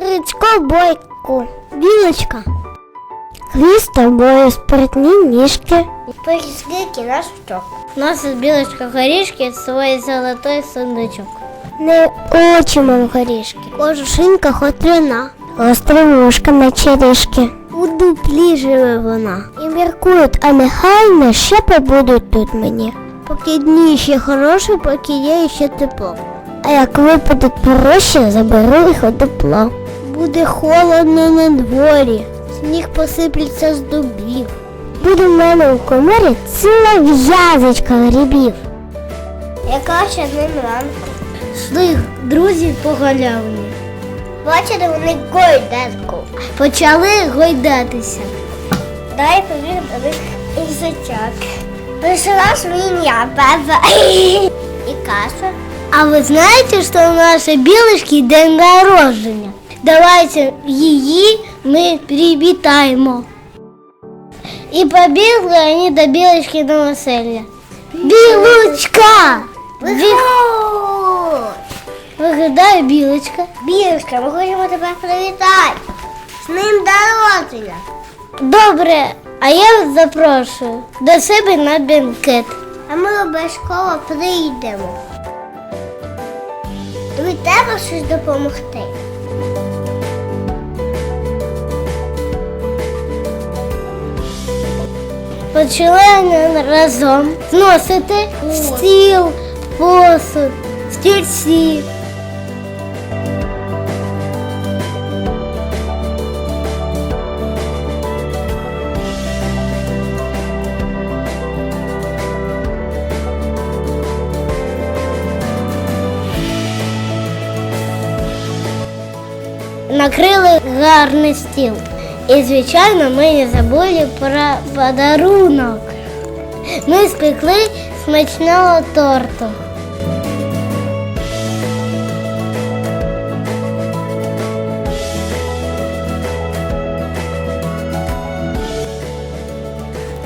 Ричко бойку. Білочка. Хвіст тобою спритні ніжки. Пиріжки кінашчок. Носить білочка горішки, свій золотой сундучок. Не очі, мов горішки. Кожушинка хотряна. Острі вушка на черешки. У дуплі живе вона. І міркують, а нехай ще побудуть тут мені. Поки дні ще хороші, поки є ще тепло. А як випадуть проще, заберу їх у тепло. Буде холодно на дворі, сніг посиплеться з дубів. Буде в мене у коморі ціла в'язочка грибів. Яка ще ним ранку? Йшли друзі по галявині. Бачили вони гойдатку. Почали гойдатися. Дай побіг до них ізачок. Прийшла свиня, баба. І каша. А ви знаєте, що у нашої білочки день народження? Давайте її ми привітаємо. І побігли вони до білочки на весілля. Білочка! Виглядає білочка. Білочка, ми хочемо тебе привітати. З ним народження. Добре, а я вас запрошую до себе на бенкет. А ми обов'язково прийдемо. Тобі треба щось допомогти. Почали разом зносити стіл, посуд, стільці. Накрили гарний стіл. І, звичайно, ми не забули про подарунок. Ми спекли смачного торту.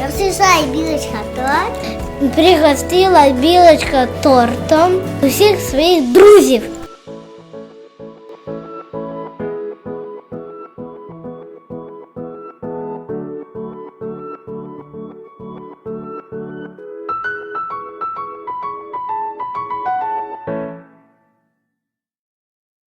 Розсішай білочка торт. Пригостила білочка тортом усіх своїх друзів.